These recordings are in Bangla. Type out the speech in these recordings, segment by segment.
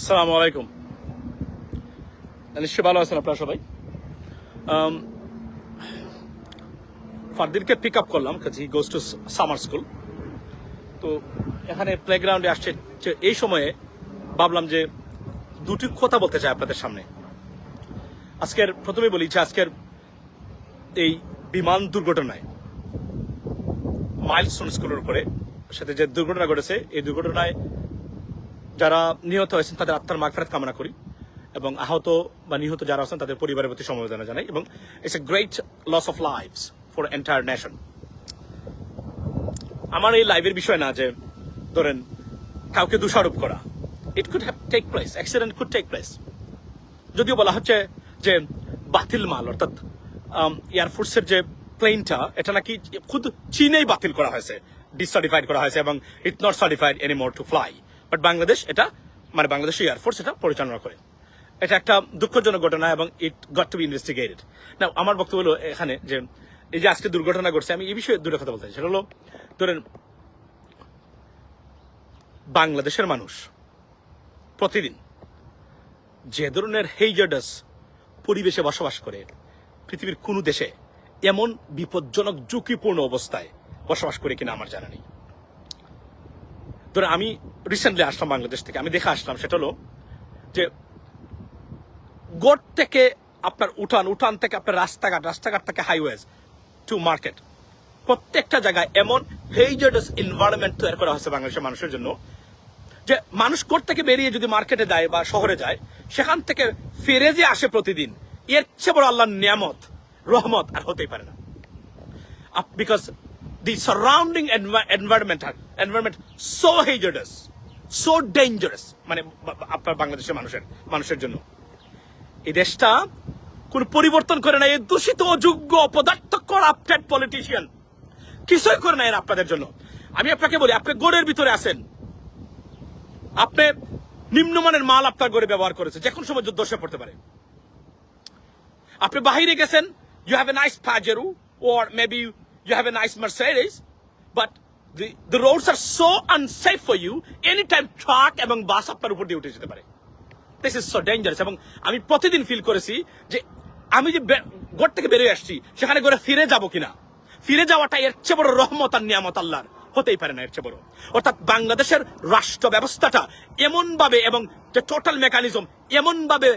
আসসালামু আলাইকুম। নিশ্চয়ই ভালো আছেন আপনারা সবাই? ফারদিনকে পিক আপ করলাম he goes to summer school তো এখানে প্লেগ্রাউন্ডে আসছে এই সময়ে ভাবলাম যে দুটি কথা বলতে চাই আপনাদের সামনে। আজকের প্রথমে বলি যে আজকের এই বিমান দুর্ঘটনায় মাইলস্টোন স্কুলের উপরে সাথে যে দুর্ঘটনা ঘটেছে, এই দুর্ঘটনায় যারা নিহত হয়েছেন, তাদের আত্মার মাগফিরাত কামনা করি এবং আহত বা নিহত যারা আছেন, তাদের পরিবারের প্রতি সমবেদনা জানাই এবং it's a great loss of lives for entire nation আমার এই লাইভের বিষয় না যে, ধরেন, কাউকে দোষারোপ করা। It could have take place accident could take place যদিও বলা হচ্ছে যে, বাতিল মাল, অর্থাৎ এয়ারফোর্সের যে প্লেনটা এটা নাকি খুদ চীনেই বাতিল করা হয়েছে ডিসার্টিফাইড করা হয়েছে এবং it not certified any more to fly but Bangladesh এটা মানে বাংলাদেশ এয়ারফোর্স এটা পরিচালনা করে। এটা একটা দুঃখজনক ঘটনা এবং it got to be investigated না আমার বক্তব্য হলো এখানে যে, এই যে আজকে দুর্ঘটনা ঘটছে, আমি এই বিষয়ে দুটো কথা বলতে চাই। সেটা হলো, ধরেন, বাংলাদেশের মানুষ প্রতিদিন যে ধরনের হেইজার্ডাস পরিবেশে বসবাস করে, পৃথিবীর কোনো দেশে এমন বিপজ্জনক, ঝুঁকিপূর্ণ অবস্থায় বসবাস করে কিনা আমার জানা নেই। ধরে আমি রিসেন্টলি আসলাম বাংলাদেশ থেকে, আমি দেখে আসলাম, সেটা হলো যে গোট থেকে আপনার উঠান উঠান থেকে আপনার রাস্তাঘাট রাস্তাঘাট থেকে হাইওয়েজ টু মার্কেট প্রত্যেকটা জায়গায় এমন হেইজার্ডাস এনভায়রনমেন্ট তৈরি করা হয়েছে বাংলাদেশের মানুষের জন্য যে মানুষ কোর্ট থেকে বেরিয়ে যদি মার্কেটে যায় বা শহরে যায়, সেখান থেকে ফিরে যে আসে প্রতিদিন, এর চেয়ে বড় আল্লাহর নিয়ামত, রহমত আর হতেই পারে না। Because the surrounding environment environment so hazardous so dangerous মানে বা- বা- আপনার বাংলাদেশের মানুষের মানুষের জন্য। এই দেশটা কোন পরিবর্তন করে না এই দূষিত, অযোগ্য অপদার্থ করাপ্টেড পলিটিশিয়ান কিছুই করে না এরা আপনাদের জন্য। আমি আপনাকে বলি, আপনি গোড়ের ভিতরে আছেন। আপনি নিম্নমানের মাল আপনার ঘরে ব্যবহার করেছে যে কোনো সময় যুদ্ধ পড়তে পারে। আপনি বাহিরে গেছেন you have a nice Pajero or maybe you have a nice Mercedes but the the roads are so unsafe for you, anytime truck এবং বাস আপনার উপর দিয়ে উঠে যেতে পারে। দিস ইজ সো ডেঞ্জারাস এবং আমি প্রতিদিন ফিল করেছি যে আমি যে ঘর থেকে বেরিয়ে আসছি, সেখানে করে ফিরে যাব কিনা? ফিরে যাওয়াটা এর চেয়ে বড় রহমত আর নিয়ামত আল্লাহর। হতেই পারে না এর চেয়ে বড়। অর্থাৎ বাংলাদেশের রাষ্ট্র ব্যবস্থাটা এমন ভাবে এবং যে টোটাল মেকানিজম এমন ভাবে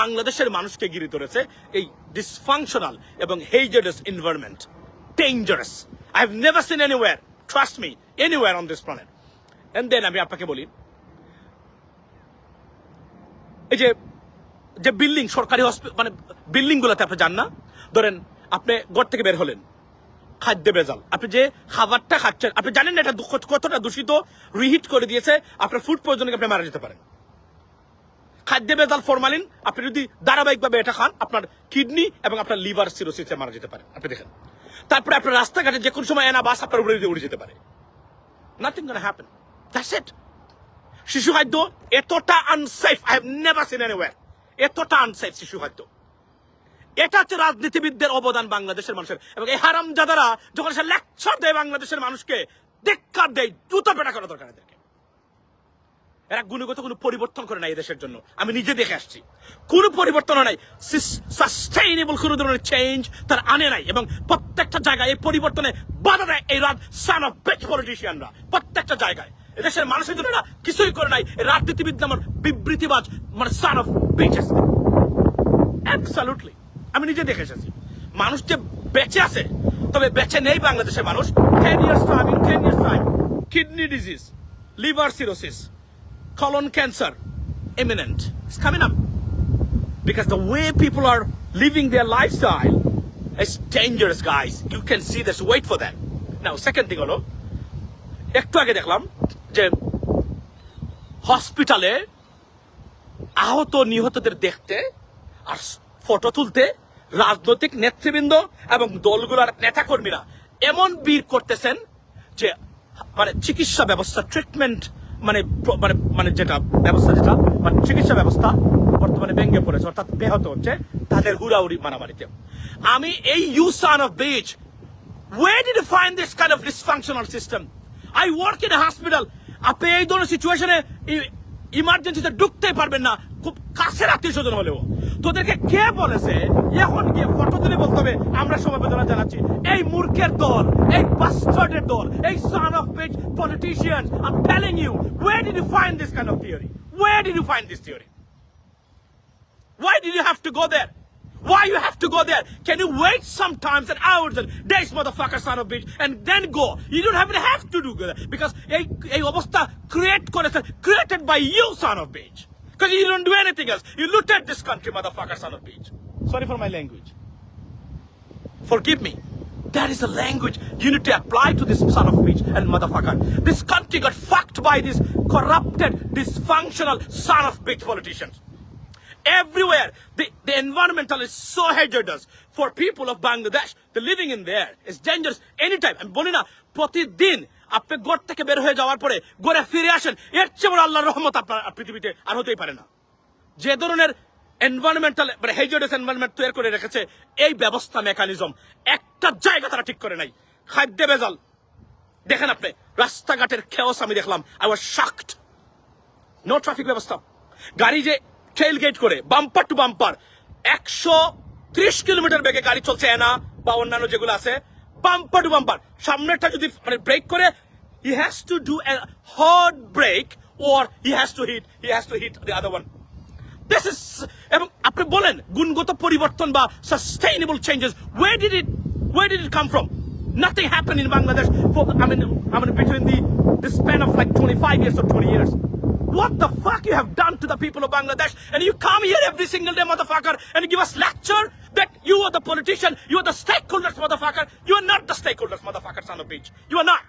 বাংলাদেশের মানুষকে গিরি ধরেছে, এই ডিসফাংশনাল এবং hazardous environment dangerous I have never seen anywhere trust me anywhere on this planet and then আমি আপনাকে বলি, এই যে যে বিল্ডিং সরকারি হসপিটাল মানে বিল্ডিং গুলোতে আপনি যান না, ধরেন আপনি ঘর থেকে বের হলেন, খাদ্য বেজাল আপনি যে খাবারটা খাচ্ছেন, আপনি জানেন না এটা কতটা দূষিত রিহিট করে দিয়েছে, আপনার ফুড পয়জনিং আপনি মারা যেতে পারেন। খাদ্য বেজাল ফরমালিন আপনি যদি ধারাবাহিকভাবে এটা খান, আপনার কিডনি এবং আপনার লিভার সিরোসিসে মারা যেতে পারে। আপনি দেখেন। তারপরে আপনার রাস্তাঘাটে যে কোনো সময় এনা বাস আপনার উপরে দিয়ে উড়ে যেতে পারে। Nothing gonna happen that's it শিশু খাদ্য এতটা unsafe I have never seen anywhere এতটা আনসেফ শিশু খাদ্য। এটা হচ্ছে রাজনীতিবিদদের অবদান বাংলাদেশের মানুষের। এবং এই হারাম জাদারা যখন সে লেকচার দেয় বাংলাদেশের মানুষকে, ধিক্কার দেয়, জুতো পেটা করা দরকার এদেরকে। এরা গুণগত কোনো পরিবর্তন করে নাই দেশের জন্য। আমি নিজে দেখে আসছি। কোনো পরিবর্তন নাই। সাস্টেইনেবল কোনো ধরনের চেঞ্জ তার আনে নাই এবং প্রত্যেকটা জায়গায় এই পরিবর্তনে বাধা দেয় এই রাত সান অফ বেচ পলিটিশিয়ানরা প্রত্যেকটা জায়গায়। এদেশের মানুষের জন্য কিছুই করে নাই। রাজনীতিবিদ আমার বিবৃতিবাজ মানে সান অফ বেচেস অ্যাবসলুটলি আমি নিজে দেখে এসেছি। মানুষ যে বেঁচে আছে, তবে বেঁচে নেই বাংলাদেশের মানুষ। Ten years time ten years time kidney disease liver cirrhosis colon cancer imminent. It's coming up. Because the way people are living their lifestyle is dangerous, guys. You can see this. Wait for that. Now, second thing হলো একটু আগে দেখলাম যে হসপিটালে আহত নিহতদের দেখতে আর ফটো তুলতে রাজনৈতিক নেতৃবৃন্দ এবং দলগুলোর নেতাকর্মীরা এমন বীর করতেছেন যে মানে চিকিৎসা ব্যবস্থা ট্রিটমেন্ট মানে মানে মানে যেটা ব্যবস্থা, যেটা মানে চিকিৎসা ব্যবস্থা বর্তমানে ভেঙে পড়েছে, অর্থাৎ ব্যাহত হচ্ছে তাদের হুড়াহুড়ি মারামারিতে আমি এই you son of bitch Where did you find this kind of dysfunctional system? I work in a hospital. আপনি এই ধরনের সিচুয়েশনে ইমার্জেন্সিতে ঢুকতে পারবেন না খুব কাছের আত্মীয় স্বজন হলেও তোদেরকে কে বলেছে এখন গিয়ে ফটো তুলে বলতে হবে আমরা সমবেদনা জানাচ্ছি এই মূর্খের দল এই বাস্টার্ডের দল এই son of bitch politicians I'm telling you where did you find this kind of theory where did you find this theory why did you have to go there why you have to go there? Can you wait sometimes and hours and days, motherfucker, son of bitch, and then go? You don't even have to do that because a a create created by you, son of bitch. Because you don't do anything else. You looted this country, motherfucker, son of bitch. Sorry for my language. Forgive me. That is the language you need to apply to this son of bitch and motherfucker. This country got fucked by these corrupted, dysfunctional son of bitch politicians. Everywhere, the, the environmental is so hazardous for people of Bangladesh. The living in there is dangerous anytime. আমি বলি না প্রতিদিন আপনি ঘর থেকে বের হয়ে যাওয়ার পরে ঘরে ফিরে আসেন, এর চেয়ে বড় আল্লাহর রহমত আপনার পৃথিবীতে আর হতেই পারে না। যে ধরনের এনভায়রনমেন্টাল মানে হেজার্ডাস এনভায়রনমেন্ট তৈরি করে রেখেছে, এই ব্যবস্থা মেকানিজম একটা জায়গা তারা ঠিক করে নাই। খাদ্য বেজাল দেখেন আপনি, রাস্তাঘাটের খেওস আমি দেখলাম I was shocked no traffic ব্যবস্থা। গাড়ি যে টেল গেট করে বাম্পার টু বাম্পার একশো ত্রিশ কিলোমিটার বেগে গাড়ি চলছে, এনা বা অন্যান্য যেগুলো আছে বাম্পার টু বাম্পার সামনেরটা যদি মানে ব্রেক করে he has to do a hard brake or he has to hit he has to hit the other one this is এবং আপনি বলেন গুণগত পরিবর্তন বা sustainable changes where did it where did it come from Nothing happened in Bangladesh for, I mean, I mean, between the, the span of like 25 years or 20 years. What the fuck you have done to the people of Bangladesh? And you come here every single day, motherfucker, and you give us lecture that you are the politician, you are the stakeholders, motherfucker. You are not the stakeholders, motherfucker, son of bitch. You are not.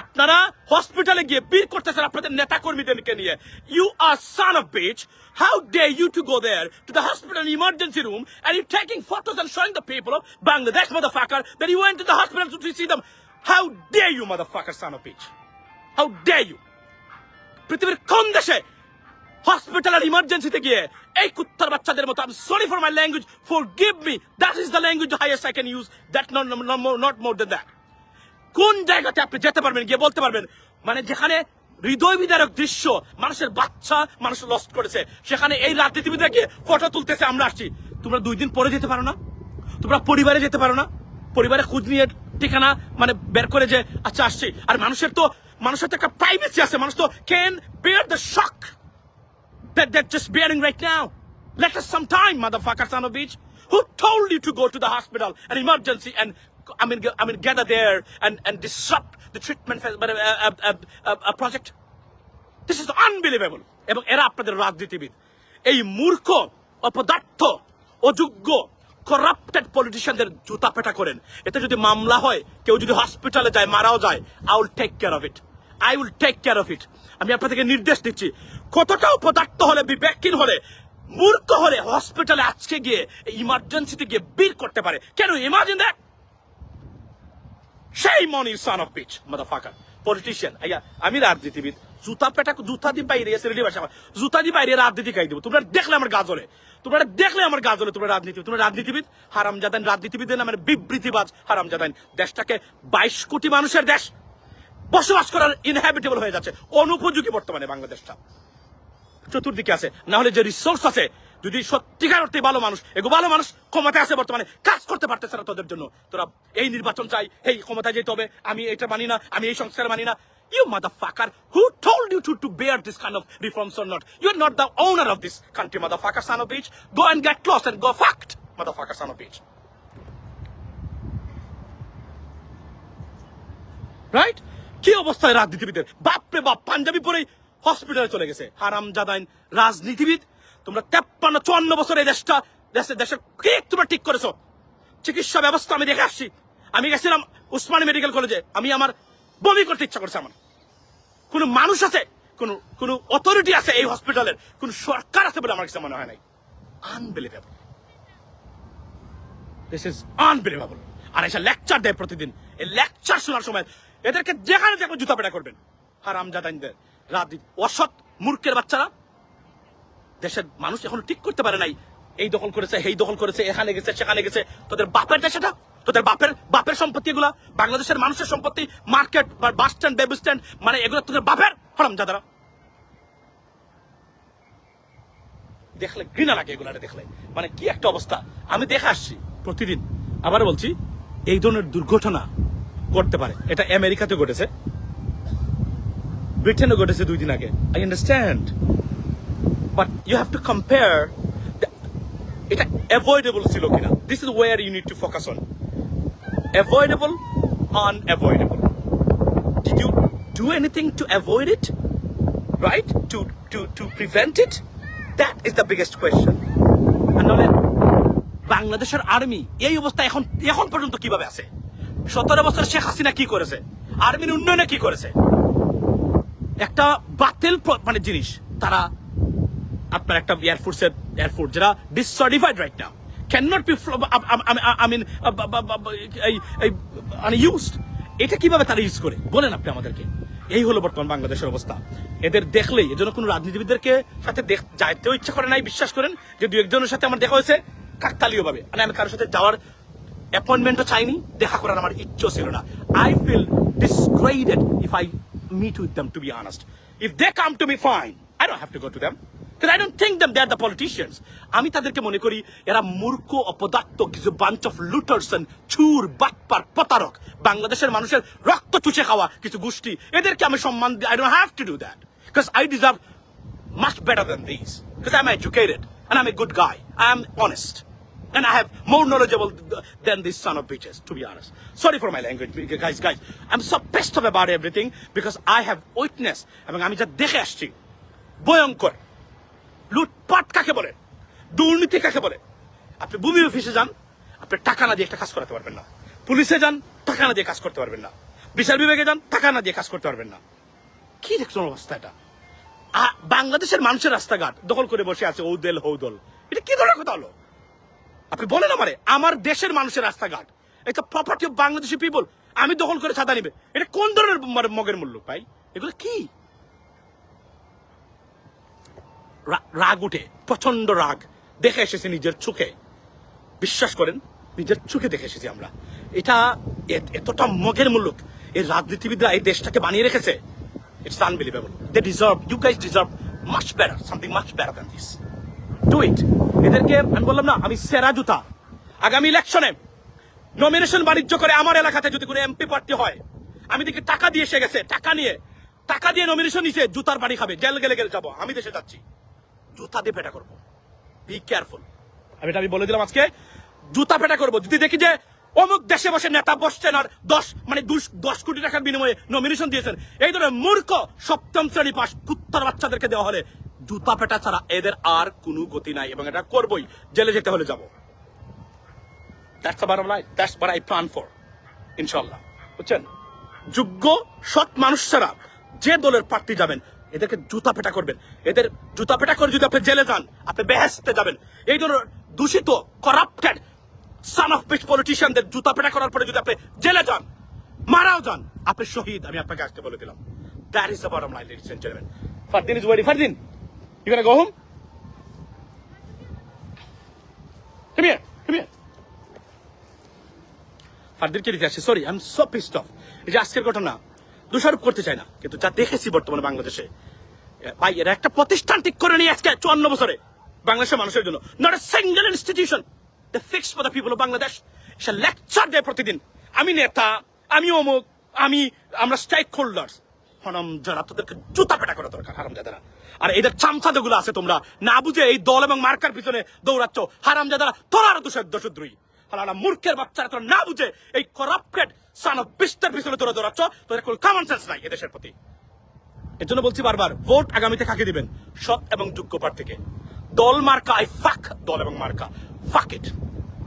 আপনারা হসপিটালে গিয়ে বীর করতেছেন আপনাদের নেতা কর্মীদেরকে নিয়ে you are son of bitch how dare you to go there to the hospital emergency room and you taking photos and showing the people of Bangladesh motherfucker that you went to the hospital to see them how dare you motherfucker son of bitch how dare you পৃথিবীর কোন দেশে হসপিটালের ইমার্জেন্সিতে গিয়ে এই কুত্তার বাচ্চাদের মতো আমি sorry for my language forgive me that is the language highest I can use that not not more than that কোন জায়গাতে আপনি যেতে পারবেন, গিয়ে বলতে পারবেন মানে যেখানে হৃদয় বিদারক দৃশ্য মানুষের বাচ্চা, মানুষ লস্ট করেছে, সেখানে এই রাজনীতিবিদরা গিয়ে ফটো তুলতেছে, আমরা আসছি। তোমরা দুই দিন পরে যেতে পারো না? তোমরা পরিবারে যেতে পারো না? পরিবারে খোঁজ নিয়ে ঠিকানা মানে বের করে যে আচ্ছা আসছি। আর মানুষের তো মানুষের তো একটা প্রাইভেসি আছে মানুষ তো can bear the shock that they're just bearing right now. Let us some time, motherfucker, son of bitch. Who told you to go to the hospital, an emergency, and I mean, I mean, gather there and, and disrupt the treatment uh, uh, uh, uh, uh, project? This is unbelievable. এবং এরা আপনাদের রাজনীতিবিদ এই মূর্খ অপদার্থ অযোগ্য করাপ্টেড পলিটিশিয়ানদের জুতা পেটা করেন। এতে যদি মামলা হয়, কেউ যদি হসপিটালে যায়, মারাও যায় I will take care of it I will take care of it আমি আপনাদেরকে নির্দেশ দিচ্ছি, কতটা অপদার্থ হলে, বিবেকহীন হলে, মূর্খ হলে হসপিটালে আজকে গিয়ে ইমার্জেন্সিতে গিয়ে বীর করতে পারে। কেন? ইমাজিন দ্যাট সেই মনি son of bitch motherfucker politician আইয়া, আমি রাজনীতিবিদ জুতা পেটা জুতা দিয়ে বাইরে রেডি ভাষা জুতা দিয়ে বাইরে রাজনীতি খাই দিব। তোমরা দেখলে আমার গাজলে। তোমরা দেখলে আমার গাজলে তোমরা রাজনীতি তোমরা রাজনীতিবিদ? হারাম জাদান রাজনীতিবিদের নামের বিবৃতিবাজ হারাম জাদান দেশটাকে বাইশ কোটি মানুষের দেশ বসবাস করার ইনহ্যাবিটেবল হয়ে যাচ্ছে। অনুপযোগী বর্তমানে বাংলাদেশটা। চতুর্দিকে আছে। না হলে যে রিসোর্স আছে, যদি সত্যিকার অর্থে ভালো মানুষ এগো ভালো মানুষ ক্ষমতা আছে বর্তমানে, কাজ করতে পারতেছে না তোদের জন্য। তোরা এই নির্বাচন চাই, এই ক্ষমতায় যেতে হবে। আমি এটা মানি না, আমি এই সংস্কার মানি না। You motherfucker, who told you to, to bear this kind of reforms or not? You're not the owner of this country, motherfucker, son of bitch. Go and get lost and go fucked, motherfucker, son of bitch. Right কি অবস্থায় রাজনীতিবিদের বাপরে বাপ পাঞ্জাবি পরেই হসপিটালে চলে গেছে হারাম জাদাইন রাজনীতিবিদ তোমরা তেপ্পান্ন চুয়ান্ন বছর এই দেশটা দেশে দেশের কি তোমরা ঠিক করেছ চিকিৎসা ব্যবস্থা আমি দেখে আসছি আমি গেছিলাম উসমানী মেডিকেল কলেজে আমি আমার বমি করতে ইচ্ছা করছে আমার। কোন মানুষ আছে, কোন কোন অথরিটি আছে এই হসপিটালের কোন সরকার আছে বলে আমার কাছে মনে হয় নাই। আনবিলিভেবল দিস ইজ আনবিলিভেবল আর এসে লেকচার দেয় প্রতিদিন। এই লেকচার শোনার সময় এদেরকে যেখানে দেখব জুতা পেটা করবেন। হারাম জাদাইনদের। রাজনীতি অসৎ মূর্খের বাচ্চারা। দেশের মানুষ এখনও ঠিক করতে পারে নাই। এই দখল করেছে এই দখল করেছে, এখানে গেছে, সেখানে গেছে। তোদের বাপের দেশ এটা তোদের বাপের বাপের সম্পত্তি এগুলা, বাংলাদেশের মানুষের সম্পত্তি, মার্কেট বা বাস স্ট্যান্ড, বেবি স্ট্যান্ড মানে এগুলো তোদের বাপের? হারাম জাদারা। দেখলে ঘৃণা লাগে এগুলারে দেখলে। মানে কি একটা অবস্থা। আমি দেখে আসছি প্রতিদিন। আবার বলছি, এই ধরনের দুর্ঘটনা ঘটতে পারে। এটা আমেরিকাতে ঘটেছে। ব্রিটেনে ঘটেছে দুই দিন আগে। I understand but you have to compare এটা অ্যাভয়েডেবল ছিল কিনা। This is war you need to focus on avoidable unavoidable. Did you do anything to avoid it? Right? To to to prevent it? That is the biggest question. আর নাহলে বাংলাদেশের আর্মি এই অবস্থা এখন এখন পর্যন্ত কীভাবে আছে? সতেরো বছর শেখ হাসিনা কি করেছে? আর্মির উন্নয়নে কি করেছে? একটা বাতিল মানে জিনিস, তারা আপনার একটা এয়ারফোর্সের এয়ারফোর্স যেটা decertified right now not be I mean মানে ইউজড এটা কীভাবে তারা ইউজ করে? বলেন আপনি আমাদেরকে। এই হলো বর্তমান বাংলাদেশের অবস্থা। এদের দেখলেই এজন্য কোনো রাজনীতিবিদদেরকে সাথে যাইতেও ইচ্ছা করে নাই বিশ্বাস করেন। যে দু একজনের সাথে আমার দেখা হয়েছে কাকতালীয় ভাবে মানে আমি কারোর সাথে যাওয়ার অ্যাপয়েন্টমেন্টও চাইনি দেখা করার আমার ইচ্ছেও ছিল না। I feel disgraded if I meet with them, to be honest. If they come to me, fine I don't have to go to them. Because I don't think them they're the politicians. আমি তাদেরকে মনে করি এরা মূর্খ অপদার্থ কিছু বাঞ্চ অফ লুটার্স চুর বাটপার প্রতারক বাংলাদেশের মানুষের রক্ত চুষে খাওয়া কিছু গোষ্ঠী এদেরকে আমি সম্মান দিই I don't have to do that because I deserve much better than these. Because I'm educated and I'm a good guy. I'm honest. And I have more knowledgeable th- than these son of bitches, to be honest. Sorry for my language, guys, guys. I'm so pissed off about everything because I have witnessed এবং আমি যা দেখে আসছি ভয়ঙ্কর লুটপাট কাকে বলে? দুর্নীতি কাকে বলে? আপনি ভূমি অফিসে যান, আপনি টাকা না দিয়ে একটা কাজ করাতে পারবেন না। পুলিশে যান, টাকা না দিয়ে কাজ করতে পারবেন না। বিচার বিভাগে যান, টাকা না দিয়ে কাজ করতে পারবেন না। কি দেখছেন অবস্থা এটা? বাংলাদেশের মানুষের রাস্তাঘাট দখল করে বসে আছে ঔদেল, হৌদল। এটা কি ধরনের কথা হলো? আপনি বলেন আমারে, আমার দেশের মানুষের রাস্তাঘাট। এটা প্রপার্টি অফ বাংলাদেশি পিপল আমি দখল করে ছাতা নিবে। এটা কোন ধরনের মগের মূল্য পাই এগুলো কি? রাগ উঠে প্রচণ্ড রাগ। দেখে এসেছে নিজের চোখে। বিশ্বাস করেন, নিজের চোখে দেখে এসেছি আমরা। এটা এতটা মগের মূল্য এই রাজনীতিবিদরা এই দেশটাকে বানিয়ে রেখেছে। It's unbelievable they deserve you guys deserve much better something much better than this do it এদেরকে আমি বললাম না, আমি সেরা জুতা। আগামী ইলেকশনে নমিনেশন বাণিজ্য করে আমার এলাকাতে যদি কোনো এমপি প্রার্থী হয়, আমি দেখি টাকা দিয়ে এসে গেছে, টাকা নিয়ে। টাকা দিয়ে নমিনেশন নিছে, জুতার বাড়ি খাবে, জেল গেলে গেলে যাব, আমি দেশে যাচ্ছি। জুতা দিয়ে পেটা করব। বি কেয়ারফুল আমি এটা আমি বলে দিলাম আজকে। জুতা পেটা করব। যদি দেখি যে অমুক দেশে বসে নেতা বসছেন আর দশ মানে দশ কোটি টাকার বিনিময়ে নমিনেশন দিয়েছেন, এই ধরনের মূর্খ সপ্তম শ্রেণি পাস কুত্তার বাচ্চাদেরকে দেওয়া হলে জুতা পেটা ছাড়া এদের আর কোনো গতি নাই এবং এটা করবই। জেলে যেতে হলে যাব। ইনশাল্লাহ বুঝছেন? যোগ্য, সৎ মানুষ ছাড়া যে দলের প্রার্থী যাবেন এদেরকে জুতা পেটা করবেন। এদের জুতা পেটা করে যদি আপনি জেলে যান আপনি বেহেস্তে যাবেন। এই ধরনের দূষিত করাপ্টেড সান অফ পিচ পলিটিশিয়ানদের জুতা পেটা করার পরে যদি আপনি জেলে যান মারাও যান আপনি শহীদ। আমি আপনাকে আজকে বলে দিলাম। দ্যাট ইজ আবার my ladies and gentleman Fardin is weary Fardin you gonna go home Come here, come here. দিতে আসছে? Sorry I am so pissed off এই যে আজকের ঘটনা দোষারোপ করতে চাই না। কিন্তু যা দেখেছি বর্তমানে বাংলাদেশে ভাই, এরা একটা প্রতিষ্ঠান ঠিক করে নিয়ে আজকে চুয়ান্ন বছরে বাংলাদেশের মানুষের জন্য। Not a single institution the fix for the people of Bangladesh say lecture দেয় প্রতিদিন। আমি নেতা, আমি অমুক, আমি, আমরা স্ট্রাইক হোল্ডার্স হনম, যারা তোদেরকে জুতা পেটা করা দরকার হারাম যাদারা আর এদের চামচা যেগুলো আছে তোমরা। না বুঝে এই দল এবং মার্কার পিছনে দৌড়াচ্ছ। হারাম যাদারা তোরা আরও দোষের দোষদ্রোহী। হালালা মূর্খের বাচ্চারা তোরা না বুঝে এই করাপ্টেড সান অফ বিস্তার পিছনে তোরা দৌড়াচ্ছ, তোদের কোনো কমন সেন্স নাই এদেশের প্রতি। এর জন্য বলছি বারবার ভোট আগামীতে কাকে দিবেন? সৎ এবং যোগ্য প্রার্থীকে। দল মার্কা, আই ফাক দল এবং মার্কা। ফাক ইট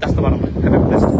দ্যাটস